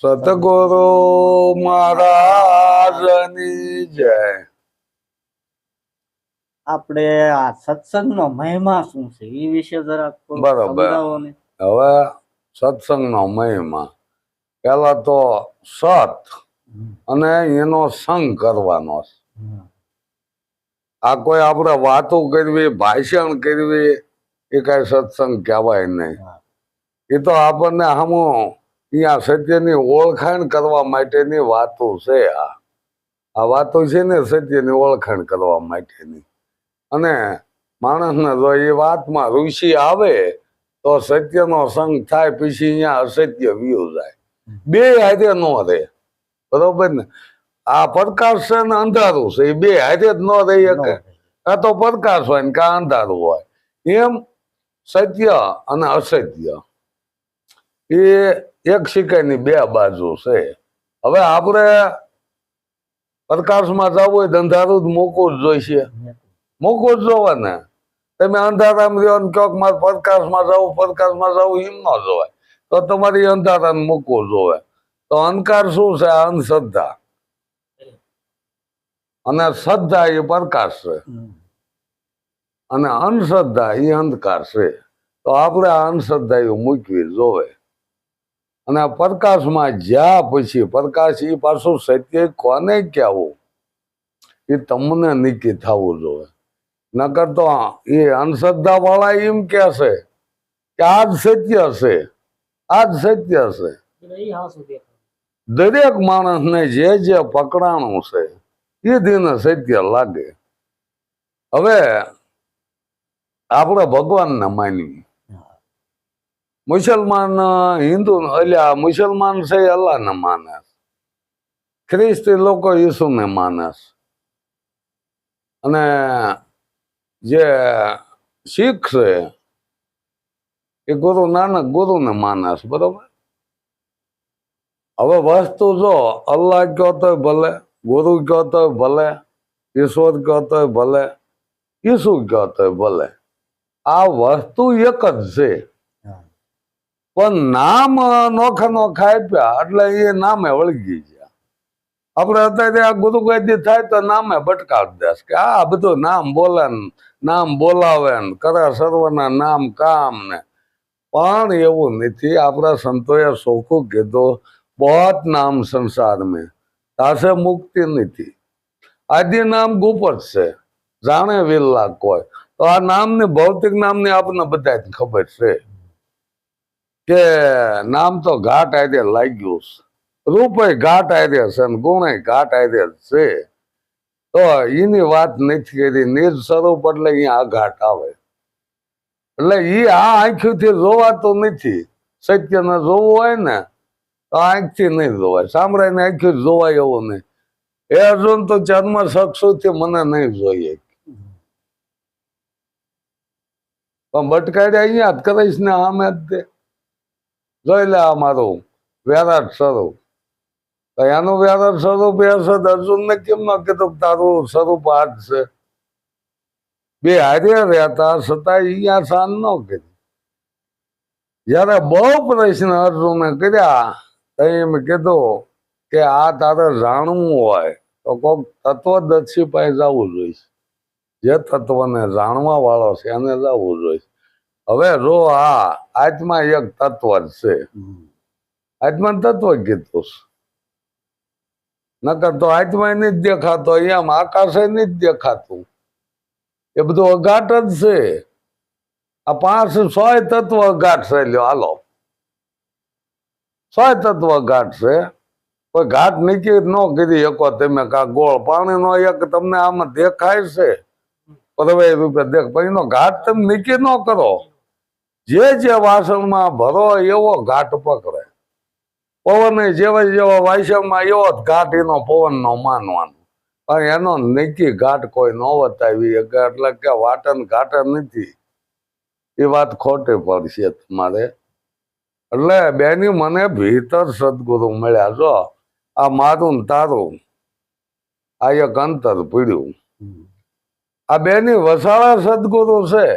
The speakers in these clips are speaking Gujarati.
સતગુરુ મહારાજની જય. આપણે આ સત્સંગનો મહિમા શું છે? એ વિશે જરાક બરાબર. હવે સત્સંગનો મહિમા. પેલા તો સત અને એનો સંગ કરવાનો આ કોઈ આપણે વાતો કરવી ભાષણ કરવી એ કઈ સત્સંગ કહેવાય નહીં. એ તો આપણને હમું અહીંયા સત્યની ઓળખાણ કરવા માટેની વાતો છે આ. આ વાતો છે ને સત્યની ઓળખાણ કરવા માટેની. અને માણસને જો એ વાતમાં ઋષિ આવે તો સત્યનો સંગ થાય પછી અહીંયા અસત્ય વ્યુ જાય. બે હાથે ન રહે. બરોબર ને? આ પ્રકાશ છે ને અંધારું છે એ બે હાથે જ ન રહી શકે કાં તો પ્રકાશ હોય ને કાં અંધારું હોય? એમ સત્ય અને અસત્ય. એ એક સિક્કાની બે બાજુ છે. હવે આપણે પ્રકાશમાં જવું હોય ધંધારું જ મૂકવું જ જોઈશે. મૂકવું જ જોવે ને તમે અંધારામાં રહ્યો ને કહો મારે પ્રકાશમાં જવું પ્રકાશમાં જવું, એમ ન જોવાય. તો તમારી અંધારાને મૂકવું જોવે. તો અંધકાર શું છે? અંધશ્રદ્ધા. અને શ્રદ્ધા એ પ્રકાશ છે. અને અંધશ્રદ્ધા એ અંધકાર છે. તો આપણે આ અંધશ્રદ્ધા એ મૂકવી જોવે. અને આ પ્રકાશમાં જ્યાં પછી પ્રકાશ એ પાછું સત્ય કોને કહેવું? એ તમને નક્કી થવું જોઈએ. નકર તો એ અંધશ્રદ્ધા વાળા એમ કહેશે કે આ જ સત્ય છે આ જ સત્ય છે. દરેક માણસને જે જે પકડાણું છે એ દિને સત્ય લાગે. હવે આપણે ભગવાનને માનવી મુસલમાન હિન્દુ, અલ્યા મુસલમાન છે અલ્લાહને માને. ખ્રિસ્તી લોકો ઈસુને માને. અને જે શીખ છે એ ગુરુ નાનક ગુરુને માને બરોબર હવે વસ્તુ જો અલ્લાહ કહો તો ભલે, ગુરુ કહો તો ભલે, ઈશ્વર કહો તો ભલે, ઈસુ કહો તો ભલે, આ વસ્તુ એક જ છે. પણ નામ નોખા નોખા આપ્યા, એટલે એ નામે વળગી ગયા. આપણે અત્યારે આ ગુરુ ગદી થાય તો નામે ભટકાવી દેશ કે આ બધું નામ બોલે નામ બોલાવે ને કરે સર્વના નામ કામ ને. પણ એવું નથી, આપણા સંતોએ સોખું કીધું, બહોત નામ સંસાર મેં તાસે મુક્તિ નથી. આદિ નામ ગુપત છે, જાણે વિલ્લા કોઈ તો આ નામની ભૌતિક નામની આપણને બધા ખબર છે. કે નામ તો ઘાટ આદે લાગ્યું છે. રૂપે ઘાટ આદે છે અને ગુણે ઘાટ આદે છે. તો એની વાત નથી કરી. નિજ સ્વરૂપ એટલે અહીંયા આ ઘાટ આવે. એટલે એ આ આંખથી જોવાતું નથી. સત્યને જોવું હોય ને, તો આંખથી નહીં જોવાય. સાંભળાઈને આંખી જોવાય એવું નહીં. એ અર્જુન તો જન્મ સક્ષુથી મને નહીં જોઈએ પણ ભટકાડ્યા અહીંયા જ કરીશ ને આમે જ તે. જોઈ લે આ વ્યારાટ સ્વરૂપ તો એનું વ્યારાટ સ્વરૂપ એ હશે? અર્જુનને કેમ ન કીધું તારું સ્વરૂપ આ જ છે? બે હારે રહેતા છતાં અહીંયા શાન ન કરી. જયારે બહુ પ્રશ્ન અર્જુને કર્યા, તો એમ કીધું કે આ તારે જાણવું હોય તો કોઈક તત્વદર્શી પાસે જવું જોઈએ જે તત્વને જાણવા વાળો છે એને જવું જોઈએ હવે જો આ આત્મા એક તત્વ જ છે આત્મા તત્વ કીધું છે. નકર તો આત્મા નહીં જ દેખાતો એમ આકાશે નહીં જ દેખાતું. એ બધું અઘાટ જ છે. આ પાંચ સો તત્વ અઘાટ છે. લ્યો હાલો. સો તત્વ અઘાટ છે. કોઈ ઘાટ નીકળી ન કીધી શકો તમે કા ગોળ પાણી નો એક તમને આમાં દેખાય છે. પરવાય રૂપે દેખ પછી ઘાટ તમે નીકળી ન કરો. જે જે વાસણમાં ભરો એવો ઘાટ પકડે. પવન જેવા જેવા વાસણમાં એવો જ ઘાટ એનો પવનનો માનવાનો. પણ એનો નક્કી ઘાટ કોઈ ન વતાવી એટલે કે વાટન ઘાટ નથી. એ વાત ખોટી પડશે તમારે. એટલે બેની મને ભીતર સદગુરુ મળ્યા જો આ મારું ને તારું. આ એક અંતર પીડ્યું. આ બેની વસાળા સદગુરુ છે.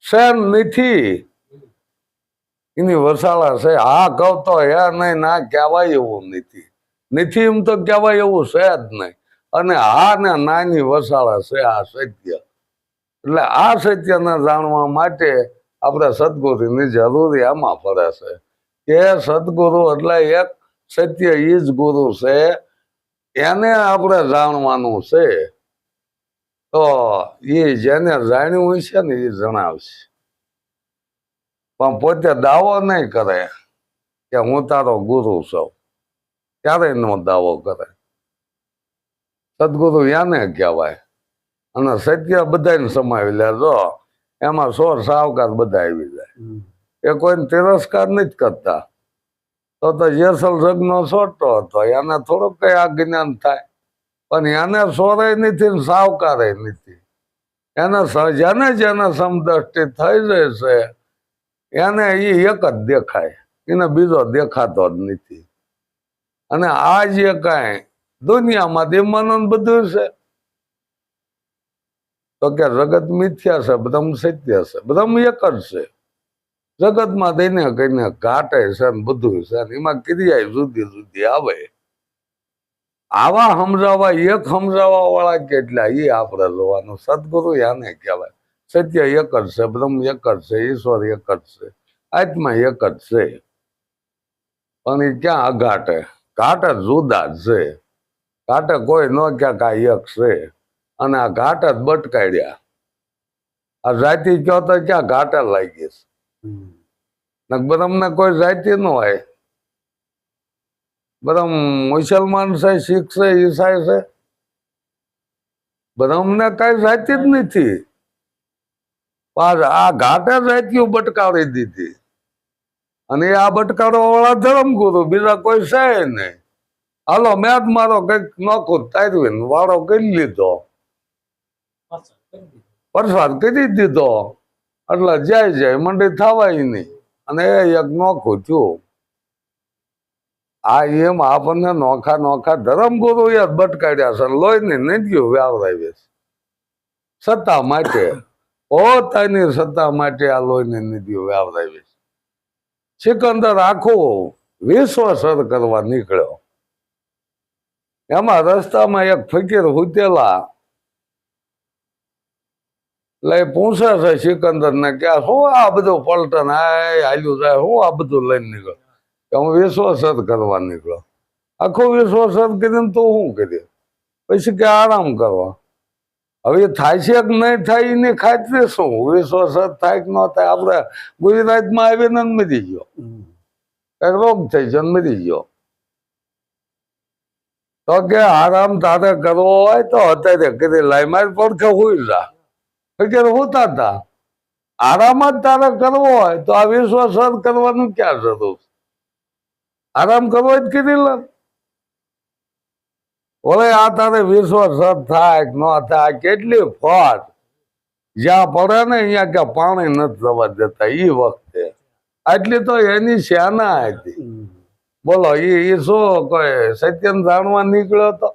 શેન નથી. એની વસાળા છે. હા કહું તો હે નહીં, ના કહેવાય એવું નથી. નથી એમ તો કહેવાય એવું છે જ નહીં. અને હા ને નાની વસાળા છે, આ સત્ય. એટલે આ સત્યને જાણવા માટે આપણે સદગુરુની જરૂરી આમાં પડે છે. કે સદગુરુ એટલે એક સત્ય એ ગુરુ છે, એને આપણે જાણવાનું છે. તો એ જેને જાણ્યું હશે ને એ જણાવશે. પણ પોતે દાવો નહીં કરે કે હું તારો ગુરુ છું. ક્યારેય નો દાવો કરે. સદગુરુ યાને કહેવાય? અને સત્ય બધાને સમાવી લે જો એમાં સોર સાવકાર બધા આવી જાય. એ કોઈને તિરસ્કાર નથી કરતા. તો તો જેસલ જગનો છોટો હતો એને થોડુંક કઈ આ જ્ઞાન થાય. પણ એને સોરે નથી સાવકારે નથી. એને જેને જેને સમદ્રષ્ટિ થઈ જશે એને એ એક જ દેખાય. એને બીજો દેખાતો જ નથી. અને આ જે કાંઈ દુનિયામાં મનન બધું છે. તો કે જગત મિથ્યા છે બ્રહ્મ સત્ય છે બ્રહ્મ એક જ છે. જગતમાં દઈને કઈને ઘાટે છે ને બધું છે એમાં ક્રિયા જુદી જુદી આવે. આવા સમજાવવા એક સમજાવવા વાળા કેટલા એ આપણે જોવાનું. સદગુરુ યાને કહેવાય. સત્ય એક જ છે બ્રહ્મ એક જ છે ઈશ્વર એક જ છે આત્મા એક જ છે. પણ એ ક્યાં અઘાટે? ઘાટ જુદા જ છે. ઘાટે કોઈ ન ક્યાં આ એક છે. અને આ ઘાટ જ બટકાડ્યા આ જાતિ કયો તો ક્યાં ઘાટે લાગી છે. બ્રહ્મને કોઈ જાતિ ન હોય. બ્રહ્મ મુસલમાન છે, શીખ છે, ઈસાઈ છે. બ્રહ્મને કઈ જાતિ જ નથી. આ ઘાટે જાતિઓ બટકાવી દીધી. અને આ બટકારવા વાળા ધરમગુરુ બીજા કોઈ છે નહીં. હાલો, મેં જ મારો કંઈક નોખો તારવીને વાળો કરી લીધો. પ્રસાદ કરી દીધો. એટલે જાય જાય, મંડી થવાય નહીં. અને એક નોખું થયું. આ એમ આપણને નોખા નોખા ધરમગુરુ એ જ બટકાડ્યા છે લોહીની નદીઓ વ્યાવરાવી છે. સત્તા માટે, પોતાની સત્તા માટે આ લોહીની નદીઓ વ્યાવરાવી સિકંદર આખો વિશ્વ સર કરવા નીકળ્યો. એમાં રસ્તામાં એક ફકીર હુતેલા લઈ પૂછે છે સિકંદર ને કે આ શું આ બધું પલટન આય હાલ્યું જાય, શું આ બધું લઈને નીકળ્યો? કે હું વિશ્વાસત કરવા નીકળ્યો. આખો વિશ્વાસત કરીને તો શું કરીએ પછી કે આરામ કરવા. હવે થાય છે કે નહીં થાય એની ખાતરી શું? વિશ્વાસત થાય કે ન થાય? આપણે ગુજરાતમાં આવીને મરી ગયો. કંઈક રોગ થઈ છે મરી ગયો. તો કે આરામ તારે કરવો હોય તો અત્યારે કરી લાઈ મારી પડખે હુઈ જા. ફકીર હોતા હતા આરામ જ તારે કરવો હોય તો આ વિશ્વાસ કરવાનું ક્યાં જરૂર આરામ કરવો જ કીધી લે. આ તારે વિશ્વાસ થાય ન થાય, કેટલી ફોજ જ્યાં પડે ને અહીંયા ક્યાં પાણી નથી જવા દેતા એ વખતે. આટલી તો એની સેના હતી? બોલો એ એ શું કોઈ સત્યન જાણવા નીકળ્યો તો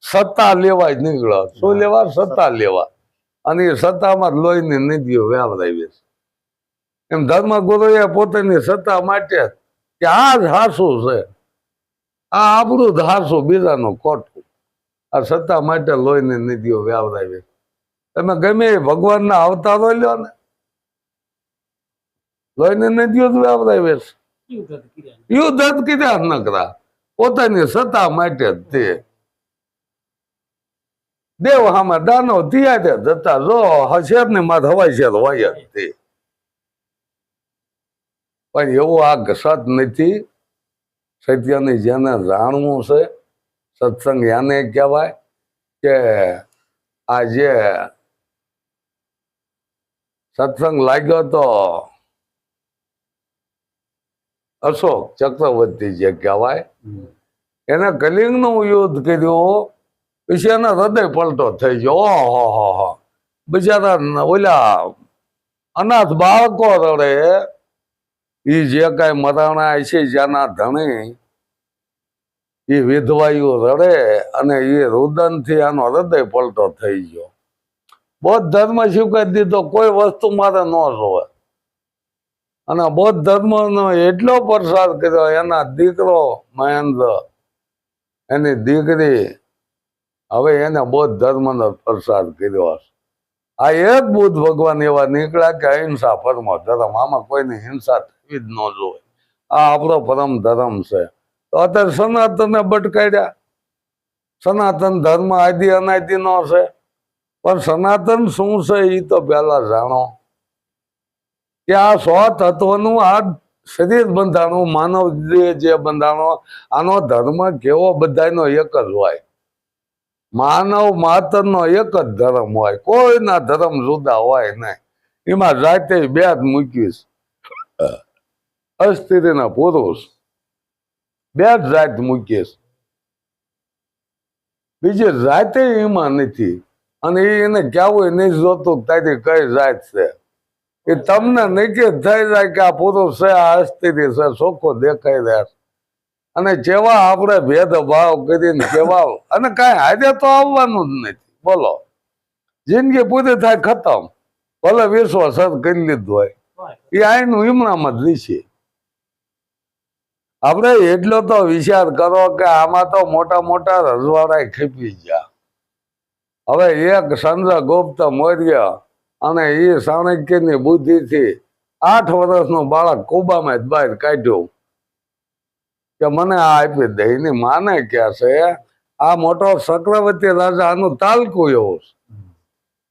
સત્તા લેવા જ નીકળ્યો શું લેવા? સત્તા લેવા. અને એ સત્તામાં લોહીની નિધિઓ વ્યાવરાવી છે. એમ ધર્મગુરુએ પોતાની સત્તા માટે કે આ જ છે. આ આપણું જ બીજાનું ખોટું આ સત્તા માટે લોહીને નિધિઓ વ્યાવરાવી. તમે ગમે ભગવાનના અવતારો લ્યો ને. લોહીને નદીઓ જ વ્યાવરાવી યુદ્ધ કીધા નકરા પોતાની સત્તા માટે જ તે. દેવ હામાં દાનો ધીયા જતા જો હશેર ને માથ હવાઈ શેર હોય જ તે. પણ એવો આ ઘસાત નથી સત્યની જેને જાણવું છે, સત્સંગ એને કહેવાય કે આ સત્સંગ લાગ્યો તો અશોક ચક્રવર્તી જે કહેવાય. એને કલિંગનું યુદ્ધ કર્યું, પછી એના હૃદય પલટો થઈ ગયો ઓહો, હો હો બિચારા ઓલા અનાથ બાળકો રડે એ જે કાંઈ મરાણા છે જ્યાંના ધણી, એ વિધવાયુ રડે અને એ રુદનથી આનો હૃદય પલટો થઈ ગયો. બૌદ્ધ ધર્મ સ્વીકારી દીધો, કોઈ વસ્તુ મારે ન જોવે. અને બૌદ્ધ ધર્મનો એટલો પ્રસાર કર્યો, એના દીકરો મહેન્દ્ર, એની દીકરી, હવે એને બૌદ્ધ ધર્મનો પ્રસાર કર્યો આ એક બુદ્ધ ભગવાન એવા નીકળ્યા કે અહિંસા પરમો ધર્મ, આમાં કોઈની હિંસા થવી જ ન આ આપણો પરમ ધર્મ છે. તો અત્યારે સનાતનને બટકાડ્યા સનાતન ધર્મ આદિ અનાદિ નો છે. પણ સનાતન શું છે એ તો પહેલા જાણો. કે આ સો તત્વનું આ શરીર બંધાણું, માનવ દેહ જે બંધાણો, આનો ધર્મ કેવો બધાનો એક જ હોય. માનવ માતરનો એક જ ધર્મ હોય. કોઈના ધર્મ જુદા હોય નહીં. એમાં જાતે બે જ મૂકીશ અસ્ત્રીના પુરુષ બે જ જાત મૂકીએ બીજી જાતે એમાં નથી. અને એને કહેવું નહીં જોતું ત્યાંથી કઈ જાત છે. એ તમને નિકેત થઈ જાય કે આ પુરુષ છે, આ અસ્થિતિ છે, ચોખ્ખો દેખાઈ રહ્યા છે. અને જેવા આપણે ભેદભાવ કરીને કેવા અને કાંઈ હાજે તો આવવાનું જ નથી. બોલો. જિંદગી પૂરી થાય ખતમ. ભલે વિશ્વ સર કરી લીધું હોય. એ આઈનું હિમણામાં જ રીશે આપણે એટલો તો વિચાર કરો કે આમાં તો મોટા મોટા રજવાડા ખીપી ગયા. હવે એક ચંદ્રગુપ્ત મૌર્ય અને એ ચાણક્યની બુદ્ધિથી આઠ વર્ષનું બાળક કુબામાં જ બહાર કાઢ્યું. કે મને આ આપી દે, એની માને ક્યાં છે? આ મોટો ચક્રવર્તી રાજા આનું તાલકું એવું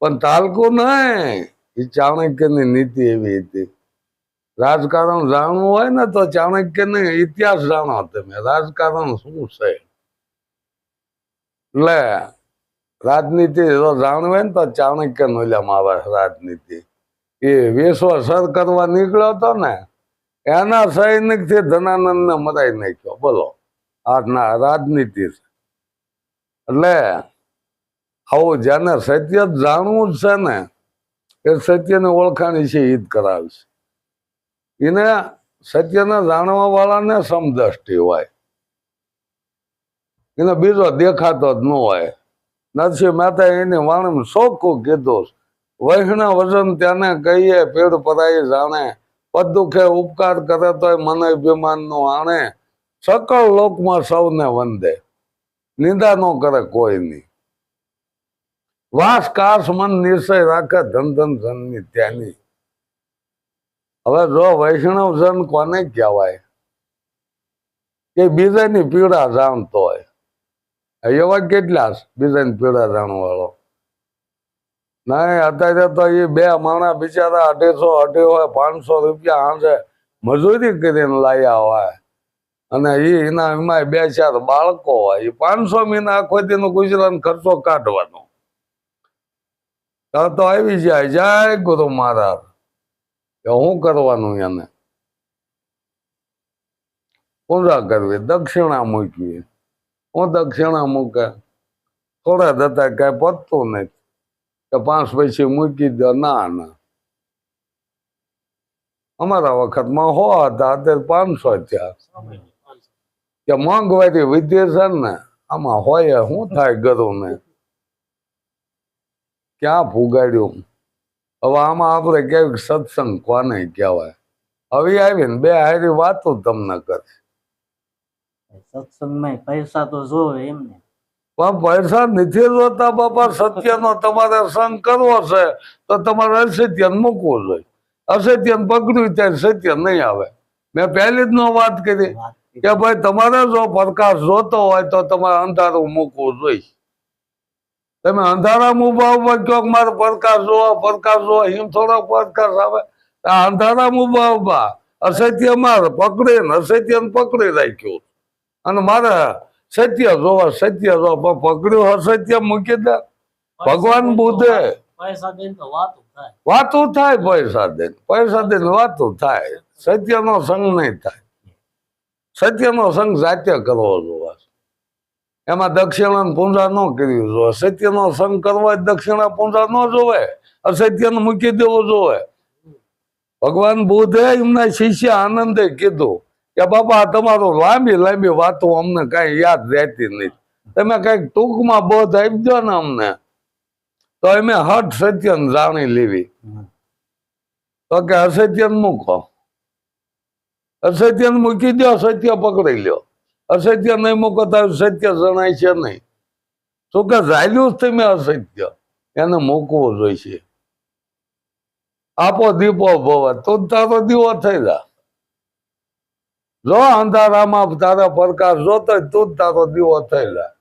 પણ તાલકું નહીં. એ ચાણક્યની નીતિ એવી હતી. રાજકારણ જાણવું હોય ને તો ચાણક્યનો ઇતિહાસ જાણો તમે. રાજકારણ શું છે? એટલે રાજનીતિ જો જાણવે ને તો ચાણક્ય નોલ્યામાં આવે રાજનીતિ. એ વિશ્વ સર કરવા નીકળ્યો હતો ને, એના સૈનિકથી ધનાનંદ ને મરાઈ નાખ્યો. બોલો આ ના રાજનીતિ છે. એટલે આવું જેને સત્ય જાણવું જ છે ને, એ સત્યને ઓળખાણી છે ઈદ કરાવશે એને સત્યને જાણવા વાળાને સમદ્રષ્ટિ હોય. એને બીજો દેખાતો જ ન હોય. નરસિંહ મહેતા એની વાણીમાં ચોખ્ખું કીધું વૈષ્ણવ વજન તેને કહીએ પેડ પરાઈ જાણે. પદ દુખે ઉપકાર કરે તોય મને અભિમાન નો આણે. સકળ લોકમાં સૌને વંદે. નિંદા ન કરે કોઈ ની વાસ કાસ મન નિશ્ચય રાખે ધન ધન ધનની ત્યાંની હવે જો વૈષ્ણવ જન કોને કહેવાય? કે બીજાની પીડા જાણતો હોય. એવા કેટલા બીજાની પીડા જાણવાળો? નહીં અત્યારે તો એ બે માણા બિચારા અઢીસો, અઢી હોય, પાંચસો રૂપિયા હાંસે મજૂરી કરીને લાયા હોય. અને એ એના એમાં બે ચાર બાળકો હોય. એ પાંચસો મહિના આખો તેનો ગુજરાત ખર્ચો કાઢવાનો. તો આવી જાય. જય ગુરુ મહારાજ. કે હું કરવાનું એને? પૂજા કરવી, દક્ષિણા મૂકીએ હું દક્ષિણા મૂકે. થોડા થતા કાંઈ પતતું નથી. કે પાંચ પૈસા મૂકી દો, ના ના. અમારા વખતમાં હો હતા, અત્યારે પાંચસો થયા. કે મોંઘવારી વિદ્યા છે ને, આમાં હોય, શું થાય ગરું ને ક્યાં ફુગાડ્યું? હવે આમાં આપણે કેવી સત્સંગ કોને કહેવાય? હવે આવીને બે હારી વાતો તમને કરે. સત્સંગમાં પૈસા તો જોવે એમને. પણ પૈસા નથી જોતા બાપા સત્યનો તમારે સંગ કરવો છે તો તમારે અસત્ય મૂકવું જોઈએ. અસત્ય પકડ્યું ત્યારે સત્ય નહીં આવે. મેં પહેલી જ નો વાત કરી કે ભાઈ તમારે જો પ્રકાશ જોતો હોય તો તમારે અંધારું મૂકવું જોઈએ. તમે અંધારામાં ઊભા ઊભા કહો મારે પડકાર જોવા પડકાર જોવા એમ થોડો પડકાર આવે. આ અંધારામાં ઊભા ઊભા અસત્ય મારે પકડીને અસત્ય પકડી રાખ્યું. અને મારે સત્ય જોવા સત્ય જોવા. પકડ્યું અસત્ય મૂકી દે ભગવાન બુદ્ધે. પૈસા દઈને તો વાતું થાય. પૈસા દે પૈસા દે વાતું થાય. સત્યનો સંગ નહીં થાય. સત્યનો સંગ જાતે કરવો જોવે. એમાં દક્ષિણા પૂંજા ન કર્યું જોવે સત્યનો સંગ કરવા દક્ષિણા પૂંજા ન જોવે. અસત્યને મૂકી દેવો જોવે ભગવાન બુદ્ધે એમના શિષ્ય આનંદે કીધું કે બાબા તમારું લાંબી લાંબી વાતો અમને કઈ યાદ રહેતી નહીં તમે કંઈક ટૂંકમાં બોધ આપજો ને અમને. તો અમે હટ સત્યને જાણી લેવી તો કે અસત્ય મૂકો. અસત્યને મૂકી દો સત્ય પકડી લ્યો. અસત્ય નહીં મૂકો તો સત્ય જણાય છે નહીં. શું કે ઝાલ્યું જ તમે અસત્ય. એને મૂકવું જોઈશે. આપો દીપો ભવ. તો તારો દીવો થઈ જા. જો અંધારામાં તારા પ્રકાશ જોતો તું જ તારો દીવો થઈ જા.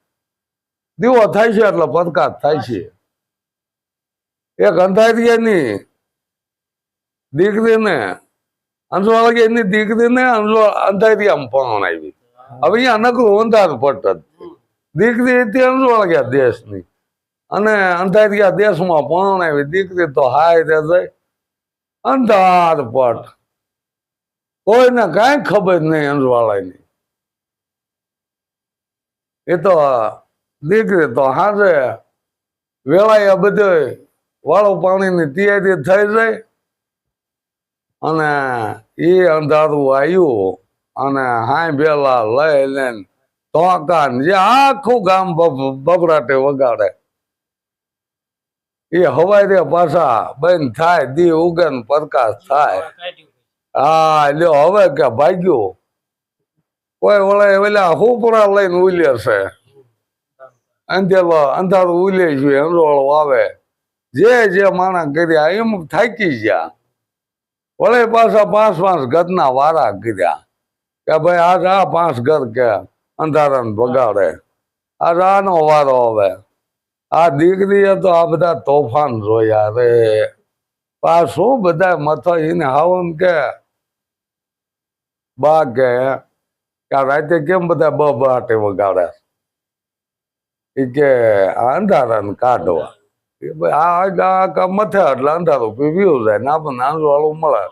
દીવો થાય છે એટલે પ્રકાશ થાય છે. એક અંધારિયાની દીકરીને અંજવાળાની દીકરીને અંજો અંધારિયામાં પણ આવી. નકરું અંધાર પટ જ. દીકરી હતી અંજવાળા દેશની? અને અંધારિયા દેશમાં પણ આવી દીકરી તો હાય તે અંધાર પટ. કોઈને કાંઈ ખબર નહીં અંજવાળાની. એ તો દીકરી તો હાજે. વેળાએ બધે વાળું પાણીની તૈયારી થઈ જાય. અને એ અંધારું આવ્યું. અને હાય બેલા લઈ લે તોકા આખું ગામ બબ- બબડાટે વગાડે. એ હવાઈ રે પાછા બંધ થાય, દી ઉગે પ્રકાશ થાય. હા, લ્યો, હવે કે ભાગ્યું? કોઈ ઓલા ઓલા હુપરા લઈને ઉલે છે. અંધેલો, અંધારું ઉલે છે અંધોળો આવે. જે જે માણસ કર્યા, એમ થાકી ગયા. વળે પાછા પાંચ પાંચ ગદના વારા કર્યા. કે ભાઈ, આ રા પાંચ ઘર કે અંધારાને બગાડે આ રાનો વારો હવે. આ દીકરીએ તો આ બધા તોફાન જોયા રે. આ શું બધા મથા હાવન કે? બા કે આ રાતે કેમ બધા બ બાટે વગાડે? એ કે, આ અંધારાને કાઢવા. આ મથે એટલે અંધારું પીવ્યું જાય ના પણ આંધવાળું મળે.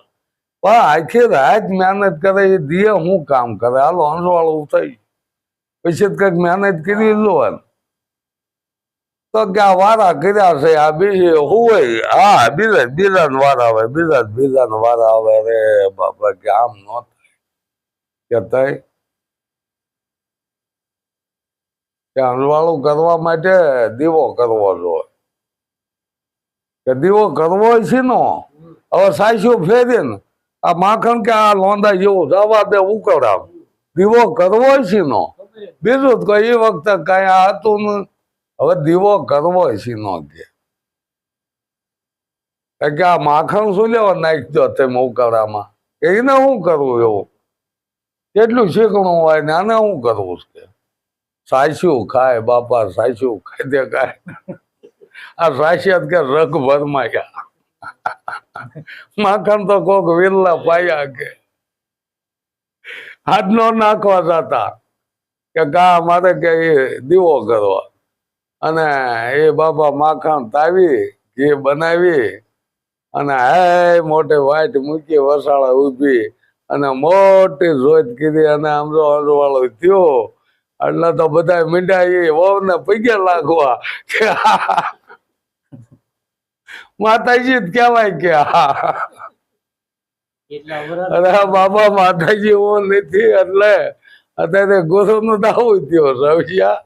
પણ આખી રાત મહેનત કરે એ દીએ હું કામ કરે? હાલો આંધવાળું થઈ. પછી કંઈક મહેનત કરી જોવાનું તો કે આ વારા કર્યા છે, આ બીજી હોય હા, બીજા બીજા વાર આવે, બીજા બીજા વાર આવે રે બાપા, કે આમ ન થાય. કે તઈ? કે અનવાળું કરવા માટે દીવો કરવો જોઈએ. કે દીવો કરવો છે નો હવે સાચું ફેરી ને આ માખણ કે આ લોંદા જેવું જવા દે, ઉકળાવ. દીવો કરવો છે નો બીજું તો એ વખતે કઈ હતું હવે દીવો કરવો છે નો કે. આ માખણ શું લેવા નાખી દો તમે ઉકાળામાં? એને શું કરવું એવું? કેટલું શીખણું હોય ને આને શું કરવું છે સાચું ખાય, બાપા સાચું ખાય, તે ખાય. આ સાચિયાત કે રગભરમાં ભરમાયા માખણ કોક વિરલા પાયા કે. હાથ નાખવા જતા કે કા મારે કે એ દીવો કરવા. અને એ બાબા માખણ તાવી, ઘી બનાવી, અને હે મોટે વાટ મૂકી વસાળા ઊભી, અને મોટી જોત કીધી, અને આમ જો વાળો થયો. એટલે તો બધા મીંડાઈ વહુ ને પગે લાગવા. માતાજી જ કહેવાય કે હા. અરે બાબા માતાજી હું નથી એટલે અત્યારે ગુરુ નો દાવો થયો રવિયા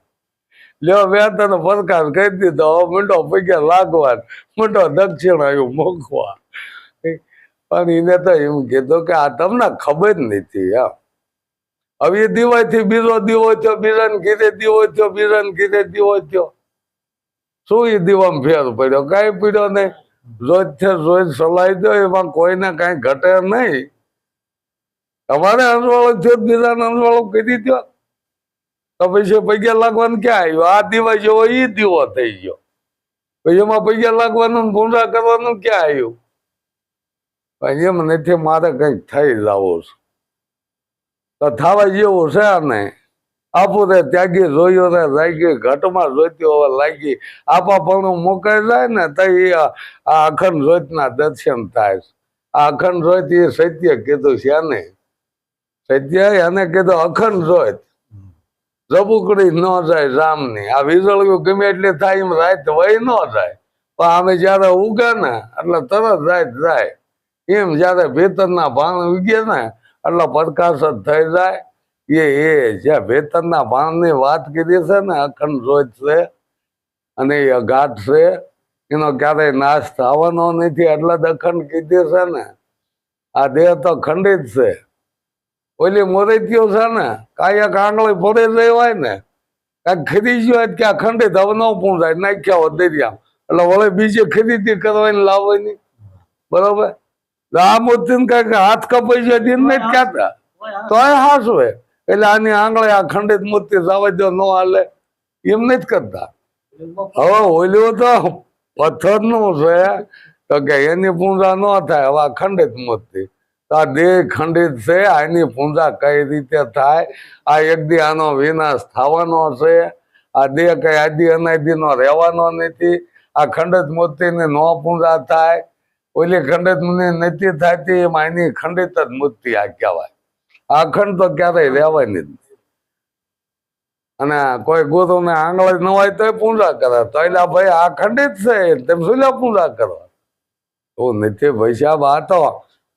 લ્યો મેં તને પ્રકાશ કરી દીધો મીંડો પગે લાગવા મીંડો દક્ષિણ આવ્યું મૂકવા. પણ એને તો એમ કીધું કે આ તમને ખબર જ નથી એમ. હવે દીવાથી બીજો દીવો થયો બીજાને ઘીરે દીવો થયો બીજાને ઘીરે દીવો થયો. શું એ દીવામાં ફેર પડ્યો? કઈ પીડ્યો નહીં. રોજ છે રોજ સલાઈ દો, એમાં કોઈને કઈ ઘટે નહીં. તમારે અંજવાળો થયો બીજાને અંજવાળો કરી દો? તો પછી પૈસા લાગવાનું ક્યાં આવ્યું? આ દીવા જેવો એ દીવો થઈ ગયો. પછી એમાં પૈસા લાગવાનું ગુંડા કરવાનું ક્યાં આવ્યું? પણ એમ નથી, મારે કંઈક થઈ જવું છે. તો થવા જેવું છે ને આપું રે ત્યાગી જોયો ને લાગી ઘટમાં જોઈતી હોવા લાગી. આપા પણ મુકાઈ જાય ને તો એ અખંડ જોઈતના દર્શન થાય આ અખંડ જોઈત એ સત્ય કીધું છે એને સત્ય એને કીધું અખંડ જોઈત રબુકડી ન જાય રામની. આ વીજળીઓ ગમે એટલે થાય એમ રાત વય ન જાય. પણ આમે જયારે ઉગે ને, એટલે તરત રાત જાય. એમ જયારે ભીતરના ભાણ ઉગે ને, એટલે પ્રકાશ જ થઈ જાય. એ એ જે ભેતરના ભાણની વાત કીધી છે ને અખંડ જ્યોત છે અને એ અઘાટ છે એનો ક્યારેય નાશ થવાનો નથી. એટલે જ અખંડ કીધી છે ને આ દેહ તો ખંડિત છે. ઓલી મોરૈતીઓ છે ને કાંઈ આંગળી પડે રહી હોય ને કાંઈક ખરીદ્યું હોય કે અખંડિત ખંડિત હવે ન પૂંજાય નાખ્યા હોત દરિયા એટલે વળે બીજે ખરીદી કરવાની લાવવાની. બરોબર? આ મૂર્તિ કંઈક હાથ કપાઈ જાય દિન નહીં કહેતા હાસુ હે. એટલે આની આંગળે આ ખંડિત મૂર્તિ સાવજો ન હાલે. એમ નથી કરતા. હવે ઓલ્યો તો પથ્થરનું છે. તો કે એની પૂજા ન થાય, હવે આ ખંડિત મૂર્તિ. આ દેહ ખંડિત છે, આની પૂજા કઈ રીતે થાય? આ એક દી આનો વિનાશ થવાનો છે. આ દેહ કઈ આદિ અનાદિ નો રહેવાનો નથી. આ ખંડિત મૂર્તિની ન પૂજા થાય. ઓલી ખંડિતની નથી થતી, એમાં એની ખંડિત જ મૂર્તિ આ કહેવાય. આ ખંડ તો ક્યારેય રહેવાની જ અને કોઈ ગુરુ ને આંગળે ન હોય તો પૂજા કરે. તો એટલે ભાઈ આ છે. તેમ શું પૂજા કરવા? એવું નથી ભાઈ સાહેબ, આ તો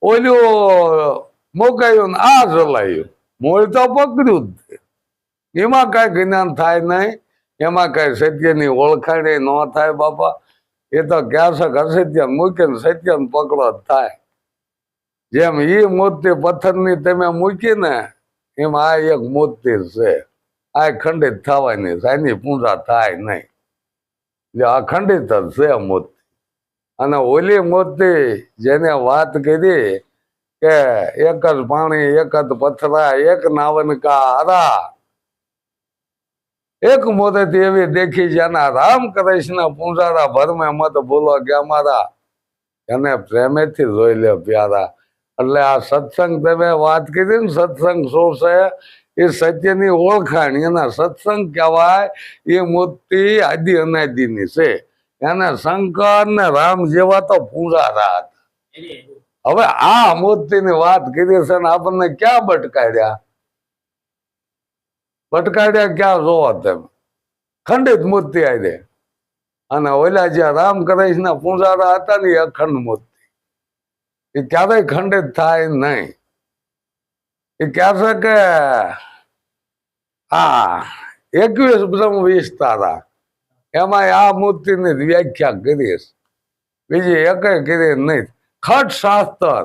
ઓલું મુકાયું ને આ ચલાયું મૂળ તો પકડ્યું જ એમાં કઈ જ્ઞાન થાય નહીં. એમાં કઈ સત્યની ઓળખાણી ન થાય બાપા. એ તો ક્યાસક અસત્ય મૂકીને સત્યને પકડો થાય. જેમ એ મૂર્તિ પથ્થરની તમે મૂકીને, એમ આ એક મૂર્તિ છે. આ ખંડિત થવાની છે એની પૂજા થાય નહીં. આ જ છે મૂર્તિ અને ઓલી મૂર્તિ જેને વાત કરી કે એક જ પાણી, એક જ પથરા, એક નાવનકા હરા. એક મોતેથી એવી દેખી જેના રામ કૃષ્ણ પૂંજારા ભરમે મત ભૂલો ગયા મારા. એને પ્રેમેથી જોઈ લે પ્યારા. એટલે આ સત્સંગ તમે વાત કરી ને, સત્સંગ શું છે? એ સત્યની ઓળખાણ. એના સત્સંગ કહેવાય એ મૂર્તિ આદિ અનાદિની છે. એને શંકર ને રામ જેવા તો પૂંજારા હતા હવે આ મૂર્તિની વાત કરી છે ને, આપણને ક્યાં ભટકાડ્યા ભટકાડ્યા ક્યાં જોવો તમે? ખંડિત મૂર્તિ આવી અને ઓલા જ્યાં રામ કૃષ્ણ પૂંજારા હતા ને, એ અખંડ મૂર્તિ. એ ક્યારેય ખંડિત થાય નહીં. એ કહેશે કે આ એકવીસ બ્રહ્મ વીસ તારા એમાં આ મૂર્તિની વ્યાખ્યા કરીશ બીજી એકે કરી નહીં. ખટ શાસ્ત્ર.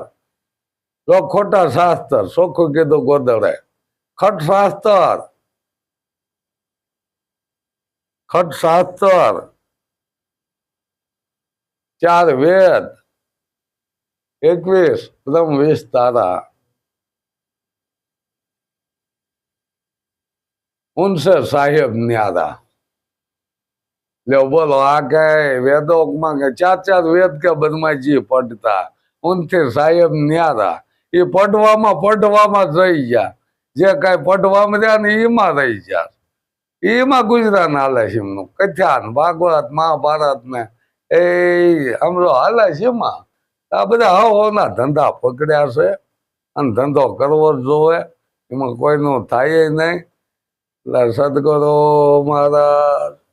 જો ખોટા શાસ્ત્ર, ચોખ્ખું કીધું ગોદડે. ખટ શાસ્ત્ર. ખટ શાસ્ત્ર. ચાર વેદ. એકવીસ બ્રહ્મ વીસ તારા. ઉનસે સાહેબ ન્યારા લ્યો બોલો, આ કે વેદોકમાં કે ચાર ચાર વેદ કે બદમાજી પડતા ઉનથી સાહેબ ન્યારા એ પડવામાં પડવામાં જ રહી ગયા. જે કઈ પડવામાં રહ્યા ને એમાં રહી ગયા. એમાં ગુજરાત હાલે છે એમનું. કથ્યા ને ભાગવત મહાભારત ને એ સમજો હાલે છે એમાં? આ બધા હવના ધંધા પકડ્યા છે અને ધંધો કરવો જ જોવે. એમાં કોઈનું થાય નહીં. એટલે સદગુરુ મહારાજ